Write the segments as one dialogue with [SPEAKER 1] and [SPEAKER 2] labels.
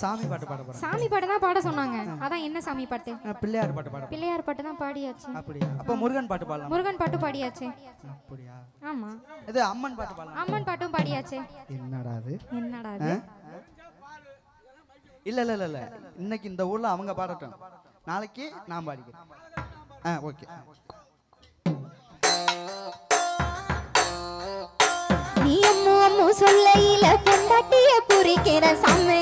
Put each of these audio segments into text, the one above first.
[SPEAKER 1] சாமி பாட்டு பாட போறேன்
[SPEAKER 2] சாமி பாட்டு தான் பாட சொன்னாங்க. அதான் என்ன சாமி பாட்டு?
[SPEAKER 1] பிள்ளையார் பாட்டு பாட
[SPEAKER 2] பிள்ளையார் பாட்டு தான் பாடியாச்சு.
[SPEAKER 1] அப்படியா? அப்ப முருகன் பாட்டு பாடலாம்?
[SPEAKER 2] முருகன் பாட்டு பாடியாச்சு.
[SPEAKER 1] அப்படியா?
[SPEAKER 2] ஆமா.
[SPEAKER 1] இது அம்மன் பாட்டு பாடலாம்?
[SPEAKER 2] அம்மன் பாட்டும் பாடியாச்சு.
[SPEAKER 1] என்னடா அது?
[SPEAKER 2] என்னடா அது?
[SPEAKER 1] இல்ல இல்ல இல்ல இன்னைக்கு இந்த ஊர்ல அவங்க பாடட்டும். நாளைக்கு நான் பாடிக்கிறேன். ஆ ஓகே.
[SPEAKER 2] நீ அம்மு அம்மு சொல்லையில பொண்டாட்டிய புரிக்கிற சமே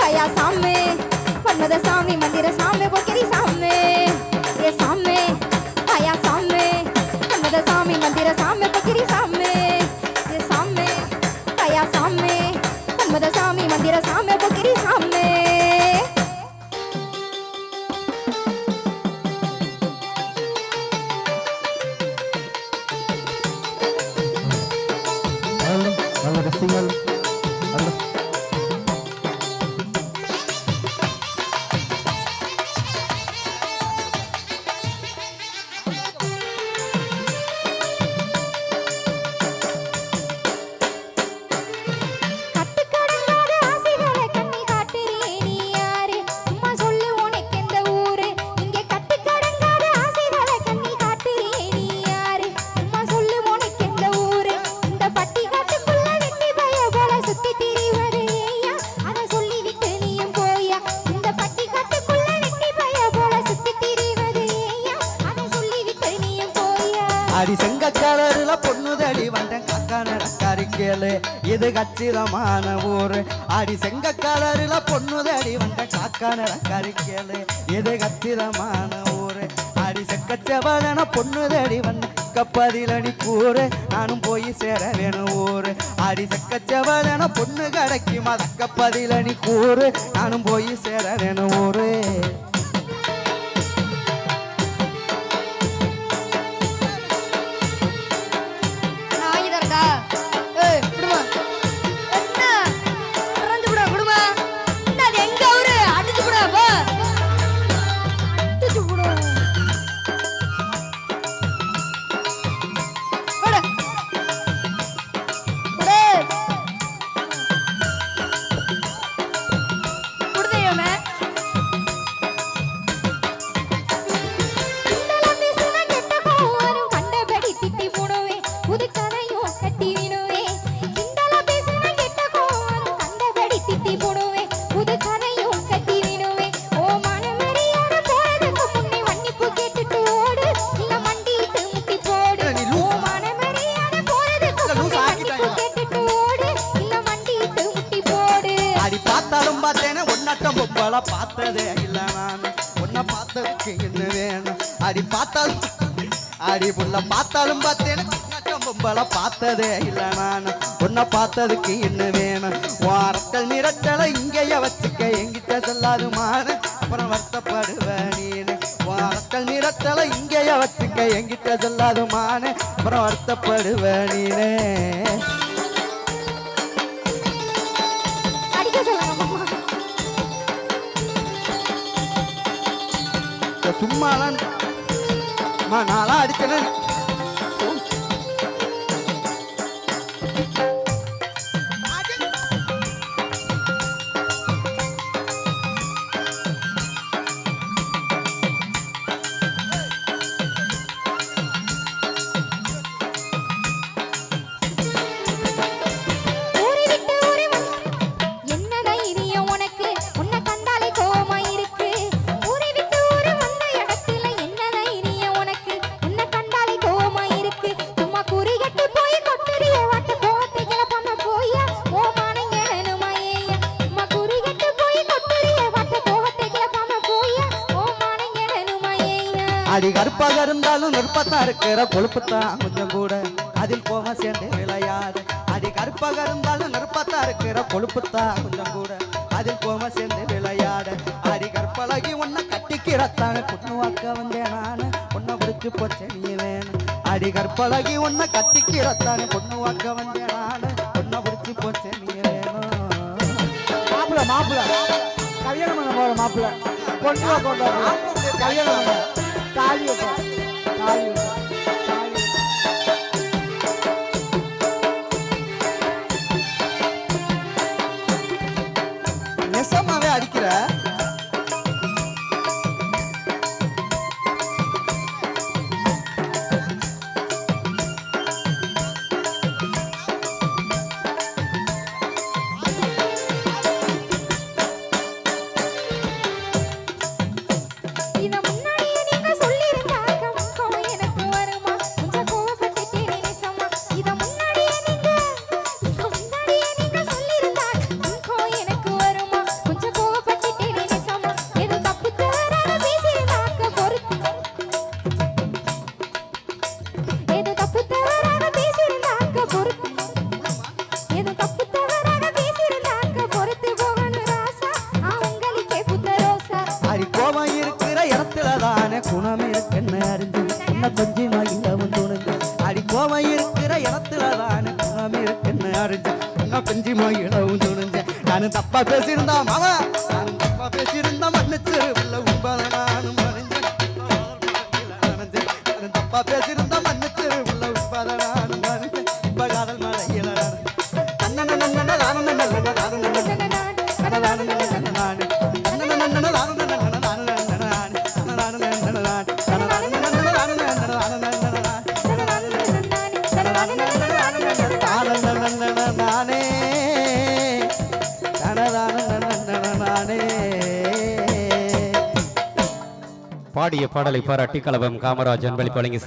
[SPEAKER 2] कया सामे पन्मद सामी मंदिर सामे बोकेरी ये सामे कया அது
[SPEAKER 1] கச்சிதமான ஊரு. அடி செங்க கலரில் பொண்ணுதடி வந்த காக்கான கறிக்கலு. இது கச்சிதமான ஊரு. அடி செக்கச்சவளன பொண்ணுதடி வந்த கப்பதிலடி கூறு. நானும் போய் சேர வேணும் ஊரு. அடி செக்கச்சவளன பொண்ணு கிடைக்கும் அதக்கப்பதிலடி கூறு. நானும் போய் சேர வேணும் ஊரு. பார்த்தேனே ஒன்னட்ட பொம்பளை பார்த்ததே இல்லை நான். ஒன்றை பார்த்ததுக்கு என்ன வேணும்? அடி பார்த்தாலும் அடி புள்ள பார்த்தாலும் பார்த்தேனே ஒன்னட்ட பொம்பளை பார்த்ததே இல்லை நான். உன்னை பார்த்ததுக்கு என்ன வேணும்? வாரத்தல் மிரட்டலை இங்கேயே வச்சுக்க எங்கிட்ட சொல்லாதுமான. அப்புறம் வருத்தப்படுவ நீனு. வாரத்தல் மிரட்டலை இங்கேயே வச்சுக்க எங்கிட்ட சொல்லாதுமான. அப்புறம் வருத்தப்படுவ நீனே. சும்மாலாம் நான்லாம் அடிச்சேன்னு நானும் நுட்பத்தா இருக்கிற கொழுப்புத்தான் கொஞ்சம் கூட. அதில் போக சேர்ந்து விளையாடு. அடி கருப்பாக இருந்தாலும் நுட்பத்தா இருக்கிற கொழுப்புத்தான் கொஞ்சம் கூட. அதில் போக சேர்ந்து விளையாடு. அடி கற்பழகி உன்னை கட்டிக்கிறத்தான. குட்டுவாக்க வந்தேன் நானு. உன்னை பிடிச்சு போச்ச நீ வேணும் அடி கற்பழகி உன்னை கட்டிக்கிறத்தான. பொண்ணுவாக்க வந்தேன் நானு. உன்னை பிடிச்சு போச்ச நீ வேணும்
[SPEAKER 3] மாப்பிள்ள மாப்பிள்ள கல்யாணம் பண்ண போற மாப்பிள்ள பொண்ணு கொண்டு கல்யாணம் தாலி வைப்போம்
[SPEAKER 1] ভালো பேசியிருந்தான். மாமா
[SPEAKER 4] பாடிய பாடலை பாராட்டி கலவம் காமராஜன் வெளிப்பழங்கி